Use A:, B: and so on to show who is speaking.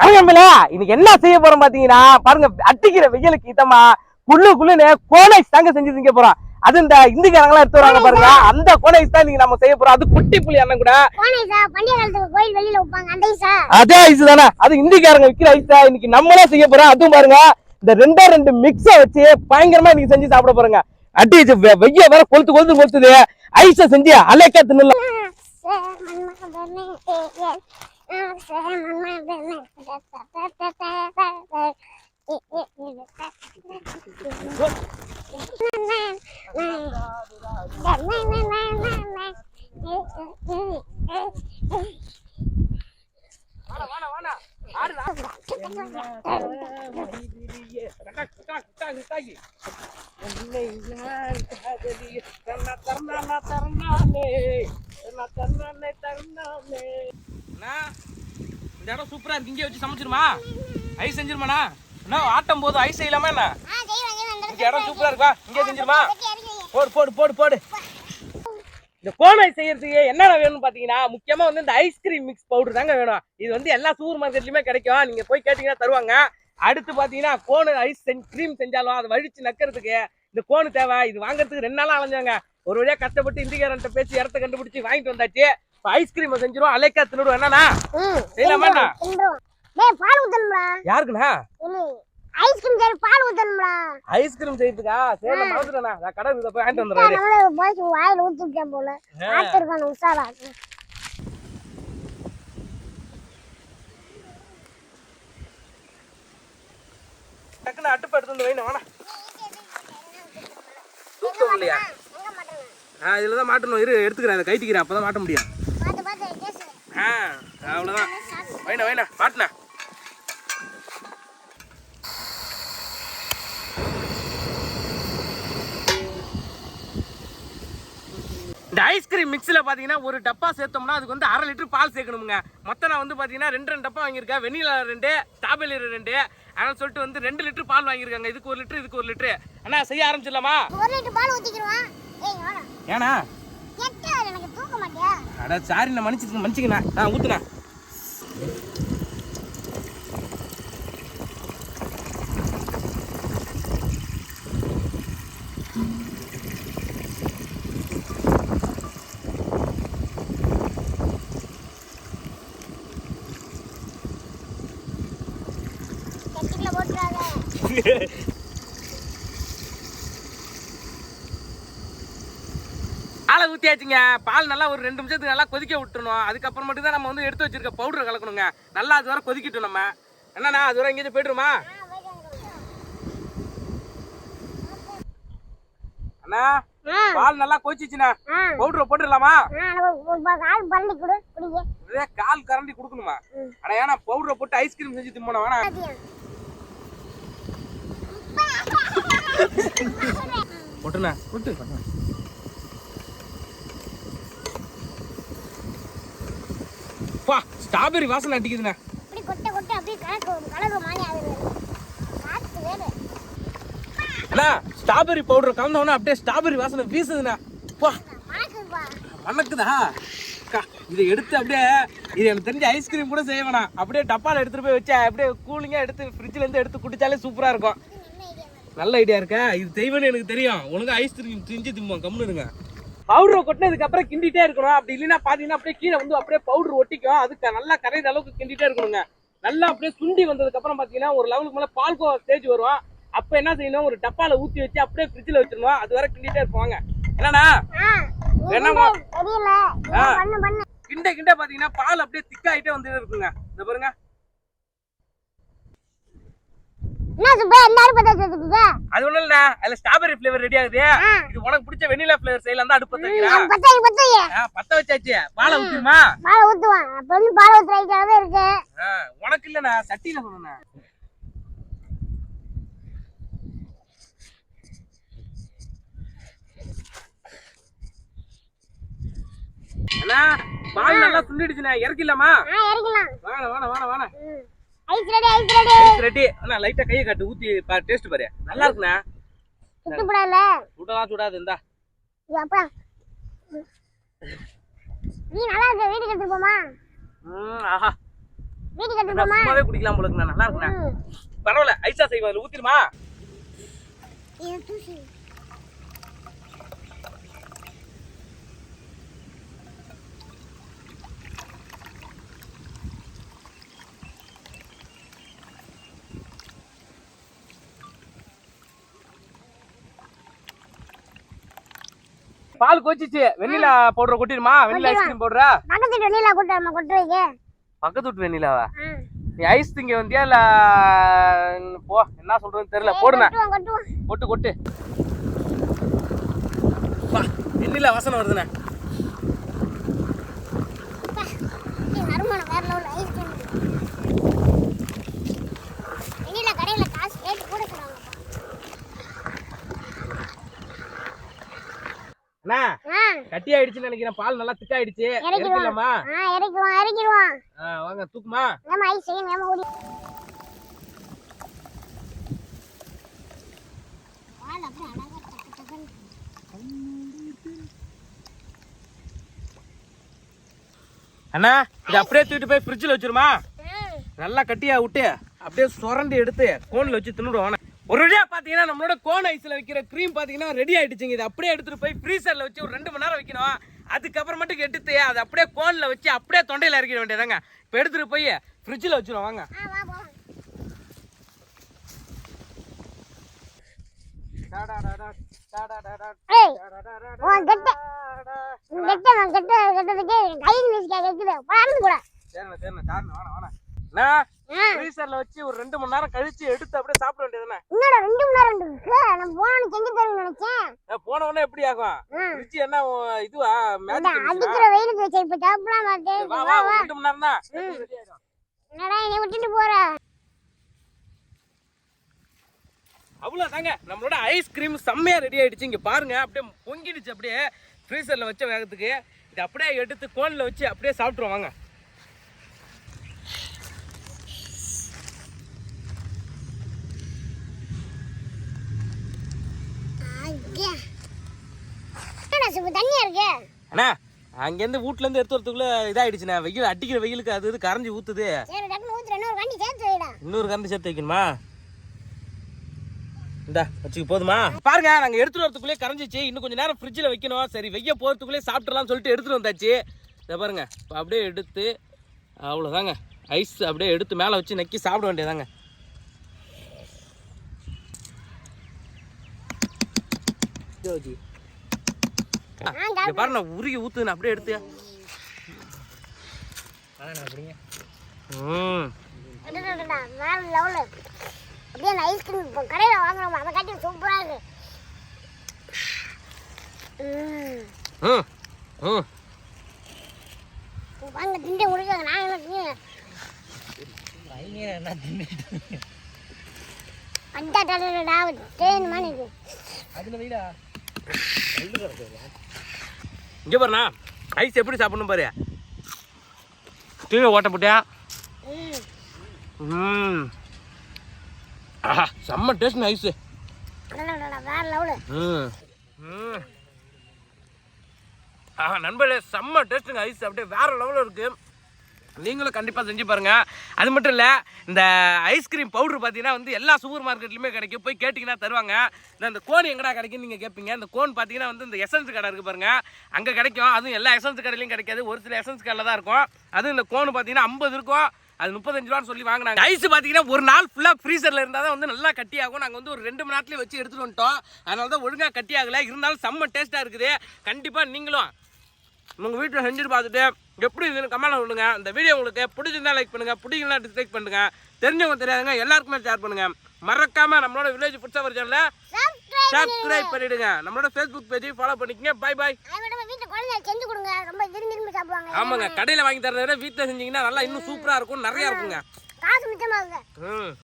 A: அரங்கம்பில இன்னைக்கு என்ன செய்ய போறோம் பாத்தீங்கன்னா பாருங்க அடிக்கிற வெயிலுக்கு இதமா குள்ளு குள்ளுன்னு கோனைஸ் தாங்க செஞ்சு திங்க போறோம். அது இந்த இந்திக்காரங்களாம் எடுத்து வராங்க பாருங்க. அந்த கோனைஸ் தான் இன்னைக்கு நம்ம செய்ய போறோம். அது குட்டி புளி அண்ணன் கூட. அதே ஐஸ் தானே. அது இந்திக்காரங்க விக்கிற ஐஸ் தான். இன்னைக்கு நம்மளே செய்ய போறோம். அதுவும் பாருங்க இந்த ரெண்டே ரெண்டு மிக்ஸ வச்சு பயங்கரமா இன்னைக்கு செஞ்சு சாப்பிட போறோங்க. அடி இது வெ- வெய்ய வேற கொளுத்து கொளுத்து கொளுத்துது. ஐஸ செஞ்சு அலைக்க ತರ್ನಾನೆ ತರ್ನಾನೆ ತರ್ನಾನೆ இந்த இடம் சூப்பரா இருக்கு. இங்கே வச்சு சமைச்சிருமா? ஐஸ் செஞ்சிருமாண்ணா? என்ன ஆட்டம் போது ஐஸ் செய்யலாமா என்ன? இந்த இடம் சூப்பரா இருக்கா. இங்கே செஞ்சிருமா? போடு போடு போடு போடு. இந்த கோன் ஐஸ் செய்யறதுக்கு என்னென்ன வேணும்னு பாத்தீங்கன்னா முக்கியமா வந்து இந்த ஐஸ்கிரீம் மிக்ஸ் பவுடர் தாங்க வேணும். இது வந்து எல்லா சூப்பர் மார்க்கெட்லயுமே கிடைக்கும். நீங்க போய் கேட்டீங்கன்னா தருவாங்க. அடுத்து பாத்தீங்கன்னா கோனு ஐஸ் கிரீம் செஞ்சாலும் அதை வழிச்சு நக்கிறதுக்கு இந்த கோனு தேவை. இது வாங்குறதுக்கு ரெண்டு நாளா அலைஞ்சாங்க. ஒரு வழியா கஷ்டப்பட்டு இந்திக்காரன்ட்ட பேசி இடத்த கண்டுபிடிச்சு வாங்கிட்டு வந்தாச்சு. ஐஸ்கிரீம் செஞ்சிரும் அலைக்கா தின்னுடும் என்னண்ணா? செய்யலாமாண்ணா
B: டேய் பால் ஊத்தணும்டா.
A: யாருக்குண்ணா?
B: ஐஸ்கிரீம் சரி பால் ஊத்தணும்டா.
A: ஐஸ்கிரீம் செய்யறதுக்கா? சரி நான் மறந்துட்டேண்ணா. நான் கடை இதை போய் வாங்கிட்டு
B: நம்மள
A: வந்துடுறேன்
B: பாய்ச்சி வாயில ஊத்திட்டேன் போல. பார்த்துருக்கான உஷாரா.
A: டக்குன்னு அடுப்பு எடுத்து வந்து வைண்ணா வேணா தூக்கம் இல்லையா ஆ இதில் தான் மாட்டணும். இரு எடுத்துக்கிறேன். அதை கைட்டிக்கிறேன் அப்போ தான் மாட்ட முடியும்
B: பார்த்து பார்த்து கேசு
A: ஆ அவ்வளோதான் வைண்ணா வைண்ணா மாட்டினா இந்த ஐஸ்கிரீம் மிக்ஸில் பார்த்தீங்கன்னா ஒரு டப்பா சேர்த்தோம்னா அதுக்கு வந்து அரை லிட்டர் பால் சேர்க்கணுமுங்க. மொத்தம் நான் வந்து பார்த்தீங்கன்னா ரெண்டு ரெண்டு டப்பா வாங்கியிருக்கேன். வெண்ணிலா ரெண்டு ஸ்ட்ராபெரி ரெண்டு. அதனால சொல்லிட்டு வந்து ரெண்டு லிட்டர் பால் வாங்கியிருக்காங்க. இதுக்கு ஒரு லிட்டர் இதுக்கு ஒரு லிட்டர். அண்ணா செய்ய ஆரம்பிச்சிடலாமா? ஏண்ணா? அட சாரி நான் மன்னிச்சு மன்னிச்சுக்கண்ணா. ஆ ஊத்துண்ணா. Gracias. ஊற்றியாச்சுங்க பால் நல்லா ஒரு ரெண்டு நிமிஷத்துக்கு நல்லா கொதிக்க விட்டுணும் அதுக்கப்புறமேட்டு தான் நம்ம வந்து எடுத்து வச்சிருக்க பவுடர் கலக்கணுங்க. நல்லா அது வரை கொதிக்கட்டும் நம்ம. என்னண்ணா அது வரை எங்கேயும் போய்ட்டுருமா? அண்ணா பால் நல்லா கொதிச்சிச்சுண்ணா. பவுடரை போட்டுடலாமா?
B: கால்
A: கரண்டி கொடுக்கணுமா? அட ஏன்னா பவுடரை போட்டு ஐஸ்கிரீம் செஞ்சு திம்போனா வேணா போட்டுண்ணா. போட்டு பா ஸ்ட்ராபெரி வாசனை அடிக்குதுண்ணா.
B: இப்படி கொட்ட கொட்ட அப்படியே கலக்கு கலக்கு மாதிரி ஆகுது. காத்து வேறு.
A: அண்ணா ஸ்ட்ராபெரி பவுடர் கலந்தவொடனே அப்படியே ஸ்ட்ராபெரி வாசனை வீசுதுண்ணா.
B: மணக்குதுப்பா
A: வணக்குதா? அக்கா, இதை எடுத்து அப்படியே இது எனக்கு தெரிஞ்ச ஐஸ்கிரீம் கூட செய்ய வேணாம். அப்படியே டப்பால எடுத்துட்டு போய் வச்சா அப்படியே கூலிங்கா எடுத்து ஃப்ரிட்ஜ்ல இருந்து எடுத்து குடிச்சாலே சூப்பரா இருக்கும். நல்ல ஐடியா இருக்கா? இது தெய்வம்னு எனக்கு தெரியும். உனக்கு ஐஸ்கிரீம் செஞ்சு திம்போம். கம்னு இருங்க. பவுடரை கொட்டினதுக்கு அப்புறம் கிண்டிட்டே இருக்கணும். அப்படி இல்லைன்னா பாத்தீங்கன்னா அப்படியே கீழே வந்து அப்படியே பவுடர் ஒட்டிக்கும். அதுக்கு நல்லா கரையிற அளவுக்கு கிண்டிட்டே இருக்கணுங்க. நல்லா அப்படியே சுண்டி வந்ததுக்கு அப்புறம் பாத்தீங்கன்னா ஒரு லெவலுக்கு மேல பால்கோவா ஸ்டேஜ் வரும். அப்ப என்ன செய்யணும்? ஒரு டப்பால ஊத்தி வச்சு அப்படியே ஃப்ரிட்ஜ்ல வச்சிடணும். அது வரை கிண்டிட்டே இருப்பாங்க.
B: பண்ணு பண்ணு.
A: கிண்ட கிண்ட பாத்தீங்கன்னா பால் அப்படியே திக்காயிட்டே வந்துட்டு இருக்குங்க. இந்த பாருங்க.
B: என்ன சுப்பா அடுப்பு வச்சுருக்கீங்க
A: அது ஒண்ணும் இல்ல அதுல ஸ்ட்ராபெரி ஃபிளேவர் ரெடி ஆகுது. இது உனக்கு பிடிச்ச வெண்ணிலா ஃபிளேவர் செய்யலாம் தான் அடுப்பு பத்த வைக்கிறேன்
B: பத்தாயி
A: பத்த வச்சாச்சு. பாலை ஊத்திருமா
B: பாலை ஊத்துவான். அப்ப வந்து பாலை ஊத்துற ஐட்டாவே இருக்கு.
A: உனக்கு இல்லண்ணா சட்டியில சொன்னேன் அண்ணா பால் நல்லா சுண்டிடுச்சுண்ணா. இறக்கிடலாமா?
B: ஆ இறக்கலாம்
A: வாண வாண வாண வாண
B: ice ready ice ready
A: ice ready அண்ணா லைட்டா கையை காட்டு ஊத்தி டேஸ்ட் பாரு. நல்லா இருக்குண்ணா.
B: சுட்டு போடல
A: சுடலாம் சுடாது இந்தா.
B: அப்பா. நீ நல்லா இருக்க வீட்டுக்கு எடுத்துட்டு போமா
A: ம், ஆஹா.
B: வீட்டுக்கு எடுத்துட்டு
A: நான்
B: போமா
A: சும்மாவே குடிக்கலாம் போல இருக்குண்ணா நல்லா இருக்குண்ணா.
B: ம்.
A: பரவாயில்ல ஐஸா அதில் ஊத்திருமா
B: இது தூசி.
A: பால் கொச்சிச்சு. வெண்ணிலா பவுடர் கொட்டிடுமா? வெண்ணிலா ஐஸ்கிரீம் பவுடரா?
B: பக்கத்து வீட்டு வெளியில கூட்டு நம்ம கொட்டு வைக்க.
A: பக்கத்து வீட்டு வெண்ணிலாவா. நீ ஐஸ் திங்க வந்தியா இல்ல போ என்ன சொல்றதுன்னு தெரியல.
B: கொட்டுவோம்
A: கொட்டு கொட்டு. வெண்ணிலா வாசனை வருதுண்ணே.
B: வேற லெவல் ஐஸ்கிரீம் வெளியில கடையில காசு ரேட்டு கூட சொல்லுவாங்க
A: அண்ணா
B: ஆ
A: கட்டி ஆயிடுச்சுன்னு நினைக்கிறேன். பால் நல்லா வாங்க தூக்குமா?
B: நம்ம ஐஸ் செய்யும் நம்ம ஓடி
A: அண்ணா இது அப்படியே தூக்கிட்டு போய் ஃப்ரிட்ஜில் வச்சிருமா. நல்லா கட்டியா விட்டு அப்படியே சுரண்டி எடுத்து கோனில் வச்சு தின்னுடுவோம். ஒரு வழியா பாத்தீங்கன்னா நம்மளோட கோன் ஐஸ்ல வைக்கிற க்ரீம் பாத்தீங்கன்னா ரெடி ஆயிடுச்சுங்க. இது அப்படியே எடுத்துட்டு போய் ஃப்ரீசர்ல வச்சு ஒரு ரெண்டு மணி நேரம் வைக்கணும். அதுக்கப்புறமேட்டுக்கு எடுத்து அதை அப்படியே கோன்ல வச்சு அப்படியே தொண்டையில இறக்கிட வேண்டியதாங்க இப்போ எடுத்துட்டு போய் ஃப்ரிட்ஜில் வச்சிருவோம் வாங்க.
B: ஆ
A: ஃப்ரீசர்ல வச்சு ஒரு ரெண்டு மணி நேரம் கழிச்சு எடுத்து அப்படியே சாப்பிட வேண்டியதுண்ணே
B: என்னடா ரெண்டு மணி நேரம் இருக்கு நான் போன செஞ்சு தருவேன் நினைச்சேன்.
A: போன உடனே எப்படி ஆகும். ஃப்ரிட்ஜ் என்ன இதுவா? மேஜிக்
B: அடிக்கிற வெயிலுக்கு வச்சு இப்ப சாப்பிடலாம் மாட்டேன்
A: வா
B: வா
A: ரெண்டு மணி நேரம் தான்
B: என்னடா என்னை விட்டுட்டு போற?
A: அவ்வளோதாங்க நம்மளோட ஐஸ்கிரீம் செம்மையா ரெடி ஆயிடுச்சு. இங்க பாருங்க அப்படியே பொங்கிடுச்சு அப்படியே. ஃப்ரீசர்ல வச்ச வேகத்துக்கு. இது அப்படியே எடுத்து கோன்ல வச்சு அப்படியே சாப்பிட்ருவோம் வாங்க
B: ஐயா. என்னடா சுப்பு தண்ணியா இருக்கு
A: அண்ணா அங்கேருந்து வீட்ல இருந்து எடுத்து வரதுக்குள்ள இதாயிடுச்சுண்ணா. வெயில் அடிக்கிற வெயிலுக்கு அது இது கரைஞ்சி
B: ஊத்துற இன்னொரு
A: கரண்ட் சேர்த்து வைக்கணுமா? இந்தா வச்சுக்க போதுமா? பாருங்க நாங்க எடுத்துட்டு வரதுக்குள்ளே கரைஞ்சிச்சு. இன்னும் கொஞ்ச நேரம் ஃப்ரிட்ஜில் வைக்கணும். சரி வெய்ய போகிறதுக்குள்ளே சாப்பிட்றலாம்னு சொல்லிட்டு எடுத்துட்டு வந்தாச்சு. இதை பாருங்க இப்போ அப்படியே எடுத்து அவ்வளோதாங்க ஐஸ் அப்படியே எடுத்து மேலே வச்சு நக்கி சாப்பிட வேண்டியதாங்க ஜோஜி.
B: நான்
A: இங்க பாருங்க உருகி ஊத்துன்னு அப்படியே எடுத்து ம்.
B: அப்படியே அந்த ஐஸ்கிரீம் இப்போ கடையில் வாங்குறோம் அதை காட்டி சூப்பராக இருக்கு. ம்.
A: ம்.
B: வாங்க திண்டே முடிக்காங்க நான் என்ன திங்க இருக்கு.
A: இங்க பாருண்ணா ஐஸ் எப்படி சாப்பிடணும் பாரு. கீழே ஓட்ட போட்டியா?
B: ம்.
A: ஆஹா செம்ம டேஸ்ட் ஐஸு
B: லெவலு
A: ம். ம். ஆஹா நண்பர்களே செம்ம டேஸ்ட்டுங்க ஐஸ் அப்படியே வேற லெவலில் இருக்கு. நீங்களும் கண்டிப்பாக செஞ்சு பாருங்க. அது மட்டும் இல்லை இந்த ஐஸ்கிரீம் பவுடர் பார்த்தீங்கன்னா வந்து எல்லா சூப்பர் மார்க்கெட்லையுமே கிடைக்கும். போய் கேட்டிங்கன்னா தருவாங்க. இந்த கோன் எங்கடா கிடைக்கும்னு நீங்கள் கேட்பீங்க இந்த கோன் பார்த்தீங்கன்னா வந்து இந்த எசன்ஸ் கடை இருக்குது பாருங்க. அங்கே கிடைக்கும். அதுவும் எல்லா எசன்ஸ் கடையிலையும் கிடைக்காது. ஒரு சில எசன்ஸ் கடையில் தான் இருக்கும். அதுவும் இந்த கோன் பார்த்தீங்கன்னா ஐம்பது இருக்கும். அது முப்பத்தஞ்சு ரூபான்னு சொல்லி வாங்கினாங்க. ஐஸ் பார்த்தீங்கன்னா ஒரு நாள் ஃபுல்லாக ஃப்ரீசரில் இருந்தால் தான் வந்து நல்லா கட்டி ஆகும் நாங்கள் வந்து ஒரு ரெண்டு மணி நேரத்துலேயே வச்சு எடுத்துகிட்டு வந்துட்டோம். அதனால தான் ஒழுங்காக கட்டி ஆகலை இருந்தாலும் செம்ம டேஸ்ட்டாக இருக்குது. கண்டிப்பாக நீங்களும் உங்கள் வீட்டில் செஞ்சுட்டு பார்த்துட்டு எப்படி இருக்குன்னு கமெண்ட் பண்ணுங்க இந்த வீடியோ உங்களுக்கு பிடிச்சிருந்தா லைக் பண்ணுங்க பிடிக்கலனா டிஸ்லைக் பண்ணுங்க. தெரிஞ்சவங்க தெரியாதுங்க எல்லாருக்குமே ஷேர் பண்ணுங்க. மறக்காம நம்மளோட வில்லேஜ் ஃபுட் சவர் சேனலை
B: சப்ஸ்கிரைப்
A: பண்ணிடுங்க. நம்மளோட ஃபேஸ்புக் பேஜையும் ஃபாலோ பண்ணிக்கங்க. பை பாய்
B: செஞ்சு கொடுங்க. ரொம்ப விரும்பி விரும்பி சாப்பிடுவாங்க.
A: ஆமாங்க. கடையில் வாங்கி தரதை விட வீட்டில் செஞ்சீங்கன்னா நல்லா இன்னும் சூப்பராக இருக்கும் நிறையா இருக்குங்க.
B: காசு மிச்சமாகுங்க.
A: ம்.